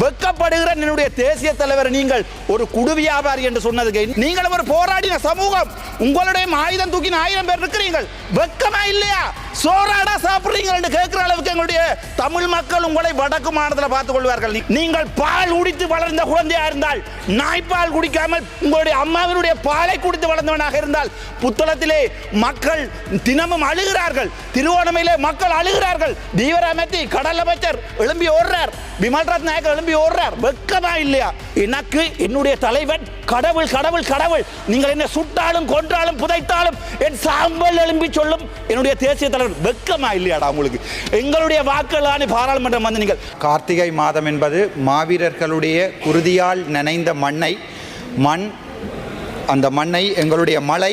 வெக்கப்படுகிற என்னுடைய தேசிய தலைவர் நீங்கள் ஒரு குடு வியாபாரி என்று சொன்னதுக்கு நீங்கள் ஒரு போராடின சமூகம். உங்களுடைய ஆயுதம் தூக்கின ஆயிரம் பேர் இருக்கிறீர்கள். வெக்கமா இல்லையா? சோறாடா சாப்பிடுறீங்க என்று கேட்கிற அளவுக்கு எங்களுடைய தமிழ் மக்கள் உங்களை வடக்கு மாநிலத்தில் பார்த்துக் கொள்வார்கள். நீங்கள் பால் குடித்து வளர்ந்த குழந்தையா இருந்தால் நாய்ப்பால் குடிக்காமல் உங்களுடைய அம்மாவினுடைய பாலை குடித்து வளர்ந்தவனாக இருந்தால் புத்தளத்திலே மக்கள் தினமும் அழுகிறார்கள். திருவோணமையிலே மக்கள் அழுகிறார்கள். தீவிரமத்தி கடல் அமைச்சர் எழும்பி ஓடுறார். விமல்ராஜ் நாயக்கர் கிளம்பி ஓடுறார். வெக்கமா இல்லையா? எனக்கு என்னுடைய தலைவன் கடவுள் கடவுள் கடவுள். நீங்கள் என்ன சுட்டாலும் கொன்றாலும் புதைத்தாலும் என் சாம்பல் எழும்பி சொல்லும் என்னுடைய தேசிய தலைவர் வெக்கமா இல்லையாடா உங்களுக்கு? எங்களுடைய வாக்குகளான பாராளுமன்றம் வந்து நீங்கள் கார்த்திகை மாதம் என்பது மாவீரர்களுடைய குருதியால் நனைந்த மண்ணை மண் அந்த மண்ணை எங்களுடைய மலை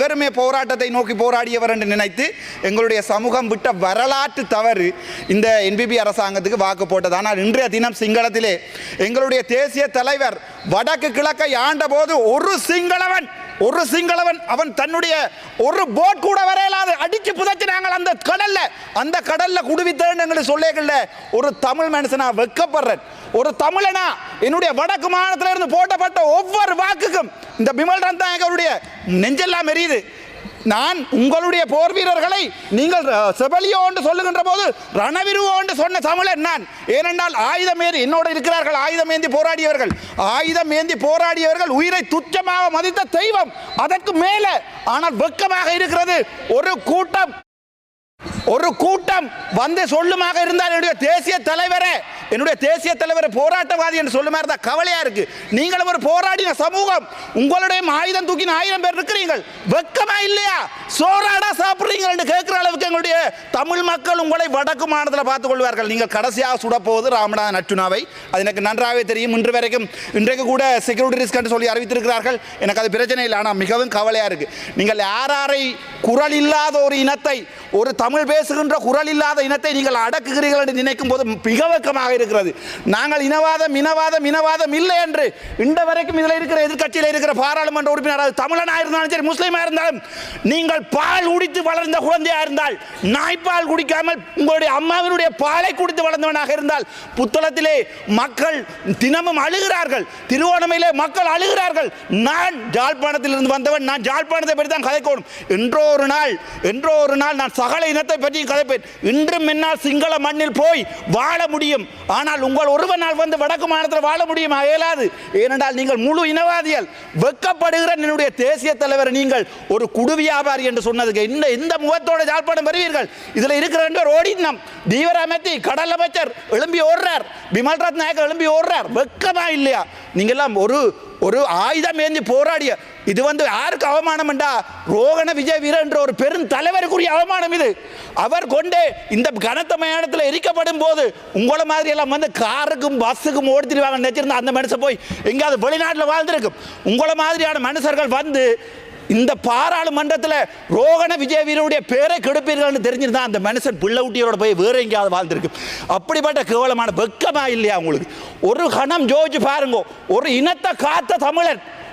இவருமே போராட்டத்தை நோக்கி போராடியவர் என்று நினைத்து எங்களுடைய சமூகம் விட்ட வரலாற்று தவறு இந்த என்பிபி அரசாங்கத்துக்கு வாக்கு போட்டது. ஆனால் இன்றைய தினம் சிங்களத்திலே எங்களுடைய தேசிய தலைவர் வடக்கு கிழக்கை ஆண்டபோது ஒரு சிங்களவன் ஒரு சிங்களவன் அவன் தன்னுடைய ஒரு போட் கூட வரையலாது. அடிச்சு புதைச்சினாங்க அந்த கடல்ல. அந்த கடல்ல குடுவித்தேன்னு எங்களுக்கு சொல்லேகல்ல ஒரு தமிழ் மனுஷனா வெக்கப்படுறேன். ஒரு தமிழனா என்னுடைய வடக்கு மாநிலத்திலிருந்து போட்டப்பட்ட ஒவ்வொரு வாக்குக்கும் இந்த பிமல் ரந்தாயகருடைய நெஞ்செல்லாம் எரியுது. நான் உங்களுடைய போர் வீரர்களை நீங்கள் செபலியோ என்று சொல்லுகின்ற போது ரணவிருவோ என்று சொன்ன தமிழன் நான். ஏனென்றால் ஆயுதம் ஏந்தி என்னோடு இருக்கிறார்கள் ஆயுதம் ஏந்தி போராடியவர்கள். ஆயுதம் ஏந்தி போராடியவர்கள் உயிரை துச்சமாக மதித்த தெய்வம். அதற்கு மேலே ஆனால் வெக்கமாக இருக்கிறது ஒரு கூட்டம். ஒரு கூட்டம் வந்து சொல்லுமாக இருந்தால் என்னுடைய தேசிய தலைவரே என்னுடைய தேசிய தலைவர் போராட்டவாதி என்று சொல்லுமா தான் கவலையா இருக்கு. நீங்களும் ஒரு போராடின சமூகம் உங்களுடைய ஆயுதம் தூக்கின ஆயிரம் பேர் இருக்கிறீர்கள். வெக்கமா இல்லையா? சோறாடா சாப்பிடுறீங்க என்று கேட்கிற அளவுக்கு எங்களுடைய தமிழ் மக்கள் உங்களை வடக்கு மாநிலத்தில் பார்த்துக் கொள்வார்கள். நீங்கள் கடைசியாக சுடப்போவது ராமநாதன் அர்ஜுனாவை அது எனக்கு நன்றாகவே தெரியும். இன்று வரைக்கும் இன்றைக்கு கூட செக்யூரிட்டி ரிஸ்க் என்று சொல்லி அறிவித்திருக்கிறார்கள். எனக்கு அது பிரச்சனை இல்லை ஆனால் மிகவும் கவலையா இருக்கு. நீங்கள் யாராரை குரல் இல்லாத ஒரு இனத்தை ஒரு தமிழ் பேசுகின்ற குரல் இல்லாத இனத்தை நீங்கள் அடக்குகிறீர்கள் என்று நினைக்கும் போது மிக வெக்கமாக இருக்கிறது. நாங்கள் இனவாதம் இனவாதம் இனவாதம் இல்லை என்று இந்த வரைக்கும் இதில் இருக்கிற எதிர்க்கட்சியில் இருக்கிற பாராளுமன்ற உறுப்பினர் தமிழனாக இருந்தாலும் சரி முஸ்லீமாக இருந்தாலும் நீங்கள் பால் குடித்து வளர்ந்த குழந்தையாக இருந்தால் நாய்ப்பால் குடிக்காமல் உங்களுடைய அம்மாவினுடைய பாலை குடித்து வளர்ந்தவனாக இருந்தால் புத்தளத்திலே மக்கள் தினமும் அழுகிறார்கள். திருவோணமையிலே மக்கள் அழுகிறார்கள். நான் ஜாழ்ப்பாணத்தில் இருந்து வந்தவன் நான் ஜாழ்ப்பாணத்தை பற்றி தான் கதைக்கணும் என்றோ ஒரு நாள் என்றோ ஒரு நாள் நான் சகல இனத்தை பற்றி கதைப்பேன். இன்றும் என்னால் சிங்கள மண்ணில் போய் வாழ முடியும். ஆனால் உங்கள் ஒருவனால் வந்து வடக்கு மாநிலத்தில் வாழ முடியுமா? இயலாது. ஏனென்றால் நீங்கள் முழு இனவாதிகள். வெக்கப்படுகிற என்னுடைய தேசிய தலைவர் நீங்கள் ஒரு குடு வியாபாரி என்று சொன்னதுக்கு இந்த இந்த முகத்தோட ஜாழ்ப்பாணம் பெறுவீர்கள். இதில் இருக்கிற ரெண்டு பேர் ஓடினம் தீவிரமத்தி கடல் அமைச்சர் எழும்பி ஓடுறார். பிமல் நாயக்கர் எழும்பி ஓடுறார். வெக்கமா இல்லையா? நீங்கெல்லாம் ஒரு ஒரு ஆயுதம் ஏந்தி போராடிய இது வந்து யாருக்கு அவமானம் என்றா ரோகண விஜய் வீரன் என்ற ஒரு பெரும் தலைவருக்குரிய அவமானம் இது. அவர் கொண்டே இந்த கனத்த மயானத்தில் எரிக்கப்படும் போது உங்களை மாதிரி எல்லாம் வந்து காருக்கும் பஸ்ஸுக்கும் ஓடித்திருவாங்க நினைச்சிருந்தா அந்த மனுஷன் போய் எங்கேயாவது வெளிநாட்டில் வாழ்ந்திருக்கும். உங்களை மாதிரியான மனுஷர்கள் வந்து இந்த பாராளுமன்றத்தில் ரோகண விஜய் வீரருடைய பேரை கெடுப்பீர்கள்னு தெரிஞ்சிருந்தா அந்த மனுஷன் பிள்ளை ஊட்டியரோட போய் வேற எங்கேயாவது வாழ்ந்திருக்கு அப்படிப்பட்ட கேவலமான வெக்கமா இல்லையா உங்களுக்கு? ஒரு கணம் ஜோதிச்சு பாருங்க. ஒரு இனத்தை காத்த தமிழன்.